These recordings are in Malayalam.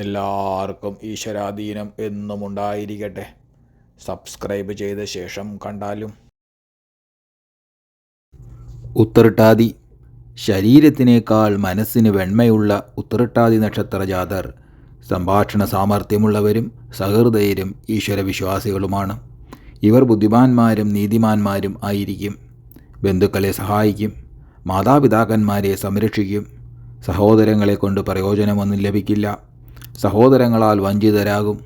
എല്ലാവർക്കും ഈശ്വരാധീനം എന്നും ഉണ്ടായിരിക്കട്ടെ. സബ്സ്ക്രൈബ് ചെയ്ത ശേഷം കണ്ടാലും. ഉത്തരട്ടാതി. ശരീരത്തിനേക്കാൾ മനസ്സിന് വെണ്മയുള്ള ഉത്തരട്ടാതി നക്ഷത്ര ജാതർ സംഭാഷണ സാമർഥ്യമുള്ളവരും സഹൃദയരും ഈശ്വരവിശ്വാസികളുമാണ്. ഇവർ ബുദ്ധിമാന്മാരും നീതിമാന്മാരും ആയിരിക്കും. ബന്ധുക്കളെ സഹായിക്കും. മാതാപിതാക്കന്മാരെ സംരക്ഷിക്കും. സഹോദരങ്ങളെ കൊണ്ട് പ്രയോജനമൊന്നും ലഭിക്കില്ല. സഹോദരങ്ങളാൽ വഞ്ചിതരാകും.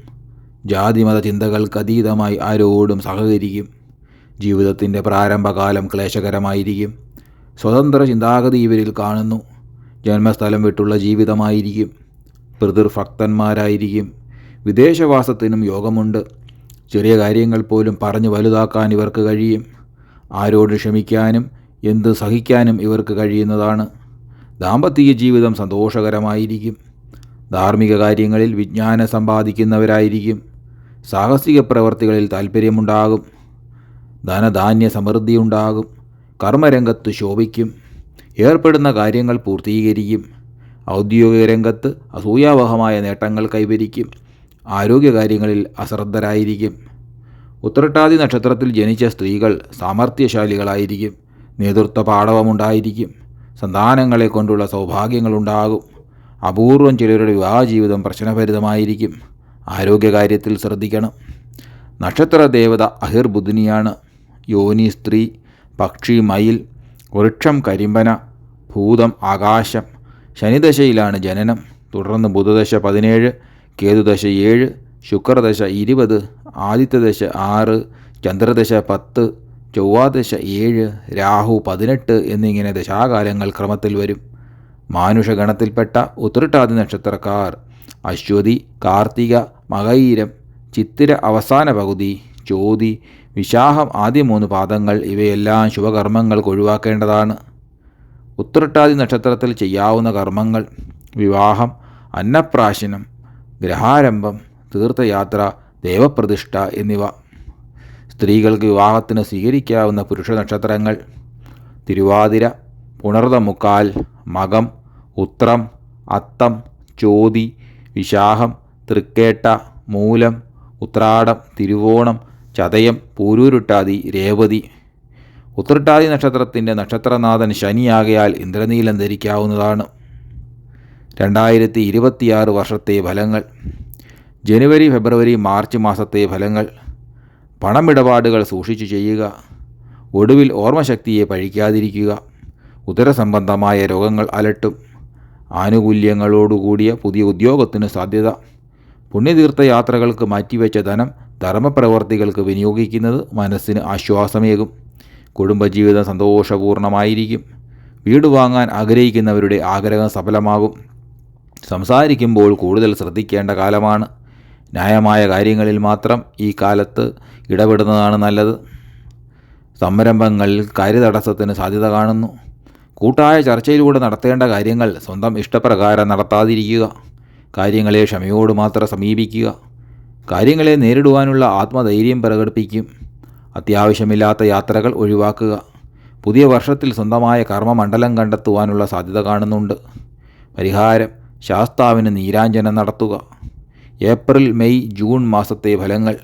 ജാതിമത ചിന്തകൾക്ക് അതീതമായി ആരോടും സഹകരിക്കും. ജീവിതത്തിന്റെ പ്രാരംഭകാലം ക്ലേശകരമായിരിക്കും. സ്വതന്ത്ര ചിന്താഗതി ഇവരിൽ കാണുന്നു. ജന്മസ്ഥലം വിട്ടുള്ള ജീവിതമായിരിക്കും. പിതൃഭക്തന്മാരായിരിക്കും. വിദേശവാസത്തിനും യോഗമുണ്ട്. ചെറിയ കാര്യങ്ങൾ പോലും പറഞ്ഞു വലുതാക്കാൻ ഇവർക്ക് കഴിയും. ആരോട് ക്ഷമിക്കാനും എന്ത് സഹിക്കാനും ഇവർക്ക് കഴിയുന്നതാണ്. ദാമ്പത്യ ജീവിതം സന്തോഷകരമായിരിക്കും. ധാർമ്മിക കാര്യങ്ങളിൽ വിജ്ഞാനം സമ്പാദിക്കുന്നവരായിരിക്കും. സാഹസിക പ്രവർത്തികളിൽ താൽപ്പര്യമുണ്ടാകും ധനധാന്യ സമൃദ്ധി ഉണ്ടാകും. കർമ്മരംഗത്ത് ശോഭിക്കും. ഏർപ്പെടുന്ന കാര്യങ്ങൾ പൂർത്തീകരിക്കും. ഔദ്യോഗിക രംഗത്ത് അസൂയാവഹമായ നേട്ടങ്ങൾ കൈവരിക്കും. ആരോഗ്യകാര്യങ്ങളിൽ അശ്രദ്ധരായിരിക്കും. ഉത്രട്ടാതി നക്ഷത്രത്തിൽ ജനിച്ച സ്ത്രീകൾ സാമർഥ്യശാലികളായിരിക്കും. നേതൃത്വ പാടവമുണ്ടായിരിക്കും. സന്താനങ്ങളെ കൊണ്ടുള്ള സൗഭാഗ്യങ്ങളുണ്ടാകും. അപൂർവം ചിലരുടെ വിവാഹ ജീവിതം പ്രശ്നഭരിതമായിരിക്കും. ആരോഗ്യകാര്യത്തിൽ ശ്രദ്ധിക്കണം. നക്ഷത്ര ദേവത അഹിർ ബുധിനിയാണ് യോനി സ്ത്രീ പക്ഷി മയിൽ വൃക്ഷം കരിമ്പന ഭൂതം ആകാശം. ശനിദശയിലാണ് ജനനം. തുടർന്ന് ബുധദശ പതിനേഴ് കേതുദശ ഏഴ് ശുക്രദശ ഇരുപത് ആദിത്യദശ ആറ് ചന്ദ്രദശ പത്ത് ചൊവ്വാദശ ഏഴ് രാഹു പതിനെട്ട് എന്നിങ്ങനെ ദശാകാലങ്ങൾ ക്രമത്തിൽ വരും. മാനുഷഗണത്തിൽപ്പെട്ട ഉത്രട്ടാതി നക്ഷത്രക്കാർ. അശ്വതി കാർത്തിക മകയീരം ചിത്തിര അവസാന പകുതി ചോതി വിശാഹം ആദ്യ മൂന്ന് പാദങ്ങൾ ഇവയെല്ലാം ശുഭകർമ്മങ്ങൾക്ക് ഒഴിവാക്കേണ്ടതാണ്. ഉത്രട്ടാതി നക്ഷത്രത്തിൽ ചെയ്യാവുന്ന കർമ്മങ്ങൾ വിവാഹം അന്നപ്രാശനം ഗ്രഹാരംഭം തീർത്ഥയാത്ര ദേവപ്രതിഷ്ഠ എന്നിവ. സ്ത്രീകൾക്ക് വിവാഹത്തിന് സ്വീകരിക്കാവുന്ന പുരുഷ നക്ഷത്രങ്ങൾ തിരുവാതിര പുണർതമുക്കാൽ മകം ഉത്രം അത്തം ചോതി വിശാഹം തൃക്കേട്ട മൂലം ഉത്രാടം തിരുവോണം ചതയം പൂരൂരുട്ടാതി രേവതി. ഉത്രട്ടാതി നക്ഷത്രത്തിന്റെ നക്ഷത്രനാഥൻ ശനിയാകയാൽ ഇന്ദ്രനീലം ധരിക്കാവുന്നതാണ്. രണ്ടായിരത്തി ഇരുപത്തിയാറ് വർഷത്തെ ഫലങ്ങൾ. ജനുവരി ഫെബ്രുവരി മാർച്ച് മാസത്തെ ഫലങ്ങൾ. പണമിടപാടുകൾ സൂക്ഷിച്ചു ചെയ്യുക. ഒടുവിൽ ഓർമ്മശക്തിയെ പഴിക്കാതിരിക്കുക. ഉദരസംബന്ധമായ രോഗങ്ങൾ അലട്ടും. ആനുകൂല്യങ്ങളോടുകൂടിയ പുതിയ ഉദ്യോഗത്തിന് സാധ്യത. പുണ്യതീർത്ഥയാത്രകൾക്ക് മാറ്റിവെച്ച ധനം ധർമ്മപ്രവർത്തികൾക്ക് വിനിയോഗിക്കുന്നത് മനസ്സിന് ആശ്വാസമേകും. കുടുംബജീവിതം സന്തോഷപൂർണമായിരിക്കും. വീട് വാങ്ങാൻ ആഗ്രഹിക്കുന്നവരുടെ ആഗ്രഹം സഫലമാകും. സംസാരിക്കുമ്പോൾ കൂടുതൽ ശ്രദ്ധിക്കേണ്ട കാലമാണ്. ന്യായമായ കാര്യങ്ങളിൽ മാത്രം ഈ കാലത്ത് ഇടപെടുന്നതാണ് നല്ലത്. സംരംഭങ്ങളിൽ കാര്യതടസ്സത്തിന് സാധ്യത കാണുന്നു. കൂട്ടായ ചർച്ചയിലൂടെ നടത്തേണ്ട കാര്യങ്ങൾ സ്വന്തം ഇഷ്ടപ്രകാരം നടത്താതിരിക്കുക. കാര്യങ്ങളെ ക്ഷമയോട് മാത്രം സമീപിക്കുക. കാര്യങ്ങളെ നേരിടുവാനുള്ള ആത്മധൈര്യം പ്രകടിപ്പിക്കും. അത്യാവശ്യമില്ലാത്ത യാത്രകൾ ഒഴിവാക്കുക. പുതിയ വർഷത്തിൽ സ്വന്തമായ കർമ്മമണ്ഡലം കണ്ടെത്തുവാനുള്ള സാധ്യത കാണുന്നുണ്ട്. പരിഹാരം ശാസ്താവിന് നീരാഞ്ജനം നടത്തുക. ഏപ്രിൽ മെയ് ജൂൺ മാസത്തെ ഫലങ്ങൾ.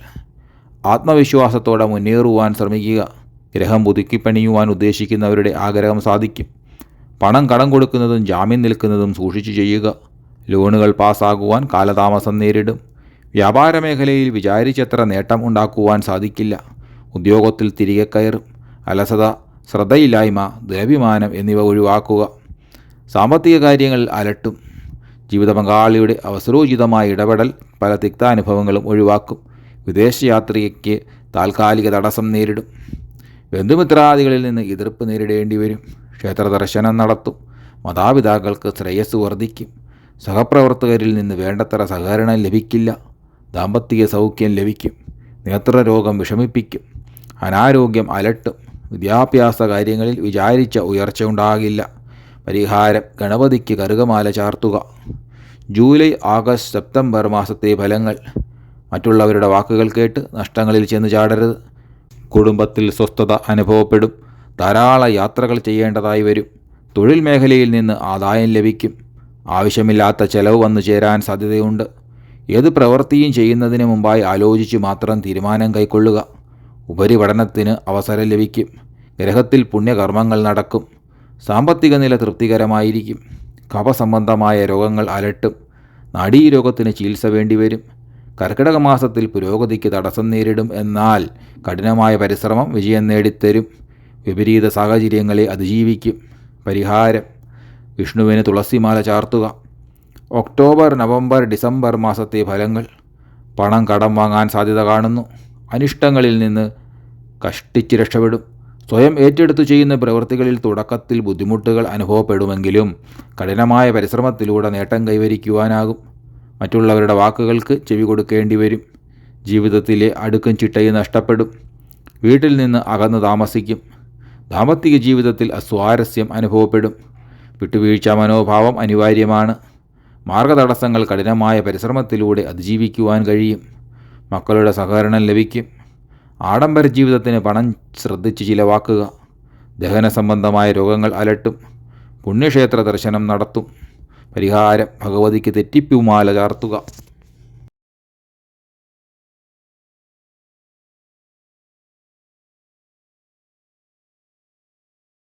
ആത്മവിശ്വാസത്തോടെ മുന്നേറുവാൻ ശ്രമിക്കുക. ഗ്രഹം പുതുക്കിപ്പണിയുവാൻ ഉദ്ദേശിക്കുന്നവരുടെ ആഗ്രഹം സാധിക്കും. പണം കടം കൊടുക്കുന്നതും ജാമ്യം നിൽക്കുന്നതും സൂക്ഷിച്ചു ചെയ്യുക. ലോണുകൾ പാസ്സാകുവാൻ കാലതാമസം നേരിടും. വ്യാപാര മേഖലയിൽ വിചാരിച്ചത്ര നേട്ടം ഉണ്ടാക്കുവാൻ സാധിക്കില്ല. ഉദ്യോഗത്തിൽ തിരികെ കയറും. അലസത ശ്രദ്ധയില്ലായ്മ ദുരഭിമാനം എന്നിവ ഒഴിവാക്കുക. സാമ്പത്തിക കാര്യങ്ങൾ അലട്ടും. ജീവിത പങ്കാളിയുടെ അവസരോചിതമായ ഇടപെടൽ പല തിക്താനുഭവങ്ങളും ഒഴിവാക്കും. വിദേശയാത്രയ്ക്ക് താൽക്കാലിക തടസ്സം നേരിടും. ബന്ധുമിത്രാദികളിൽ നിന്ന് എതിർപ്പ് നേരിടേണ്ടി വരും. ക്ഷേത്ര ദർശനം നടത്തും. മാതാപിതാക്കൾക്ക് ശ്രേയസ് വർദ്ധിക്കും. സഹപ്രവർത്തകരിൽ നിന്ന് വേണ്ടത്ര സഹകരണം ലഭിക്കില്ല. ദാമ്പത്തിക സൗഖ്യം ലഭിക്കും. നേത്രരോഗം വിഷമിപ്പിക്കും. അനാരോഗ്യം അലട്ടും. വിദ്യാഭ്യാസ കാര്യങ്ങളിൽ വിചാരിച്ച ഉയർച്ച ഉണ്ടാകില്ല. പരിഹാരം ഗണപതിക്ക് കറുകമാല ചാർത്തുക. ജൂലൈ ആഗസ്റ്റ് സെപ്റ്റംബർ മാസത്തെ ഫലങ്ങൾ. മറ്റുള്ളവരുടെ വാക്കുകൾ കേട്ട് നഷ്ടങ്ങളിൽ ചെന്ന് ചാടരുത്. കുടുംബത്തിൽ സ്വസ്ഥത അനുഭവപ്പെടും. ധാരാളം യാത്രകൾ ചെയ്യേണ്ടതായി വരും. തൊഴിൽ മേഖലയിൽ നിന്ന് ആദായം ലഭിക്കും. ആവശ്യമില്ലാത്ത ചെലവ് വന്നു ചേരാൻ സാധ്യതയുണ്ട്. ഏത് പ്രവൃത്തിയും ചെയ്യുന്നതിന് മുമ്പായി ആലോചിച്ച് മാത്രം തീരുമാനം കൈക്കൊള്ളുക. ഉപരിപഠനത്തിന് അവസരം ലഭിക്കും. ഗ്രഹത്തിൽ പുണ്യകർമ്മങ്ങൾ നടക്കും. സാമ്പത്തിക നില തൃപ്തികരമായിരിക്കും. കഫസംബന്ധമായ രോഗങ്ങൾ അലട്ടും. നാഡീരോഗത്തിന് ചികിത്സ വേണ്ടിവരും. കർക്കിടക മാസത്തിൽ പുരോഗതിക്ക് തടസ്സം നേരിടും എന്നാൽ കഠിനമായ പരിശ്രമം വിജയം നേടിത്തരും. വിപരീത സാഹചര്യങ്ങളെ അതിജീവിക്കും. പരിഹാരം. വിഷ്ണുവിന് തുളസിമാല ചാർത്തുക. ഒക്ടോബർ നവംബർ ഡിസംബർ മാസത്തെ ഫലങ്ങൾ. പണം കടം വാങ്ങാൻ സാധ്യത കാണുന്നു. അനിഷ്ടങ്ങളിൽ നിന്ന് കഷ്ടിച്ച് രക്ഷപ്പെടും. സ്വയം ഏറ്റെടുത്തു ചെയ്യുന്ന പ്രവൃത്തികളിൽ തുടക്കത്തിൽ ബുദ്ധിമുട്ടുകൾ അനുഭവപ്പെടുമെങ്കിലും കഠിനമായ പരിശ്രമത്തിലൂടെ നേട്ടം കൈവരിക്കുവാനാകും. മറ്റുള്ളവരുടെ വാക്കുകൾക്ക് ചെവി കൊടുക്കേണ്ടി വരും. ജീവിതത്തിലെ അടുക്കും ചിട്ടയും നഷ്ടപ്പെടും. വീട്ടിൽ നിന്ന് അകന്നു താമസിക്കും. ദാമ്പത്തിക ജീവിതത്തിൽ അസ്വാരസ്യം അനുഭവപ്പെടും. വിട്ടുവീഴ്ച മനോഭാവം അനിവാര്യമാണ്. മാർഗതടസ്സങ്ങൾ കഠിനമായ പരിശ്രമത്തിലൂടെ അതിജീവിക്കുവാൻ കഴിയും. മക്കളുടെ സഹകരണം ലഭിക്കും. ആഡംബര ജീവിതത്തിന് പണം ശ്രദ്ധിച്ച് ചിലവാക്കുക. ദഹന സംബന്ധമായ രോഗങ്ങൾ അലട്ടും. പുണ്യക്ഷേത്ര ദർശനം നടത്തും. പരിഹാരം ഭഗവതിക്ക് തെറ്റിപ്പൂമാല ചാർത്തുക.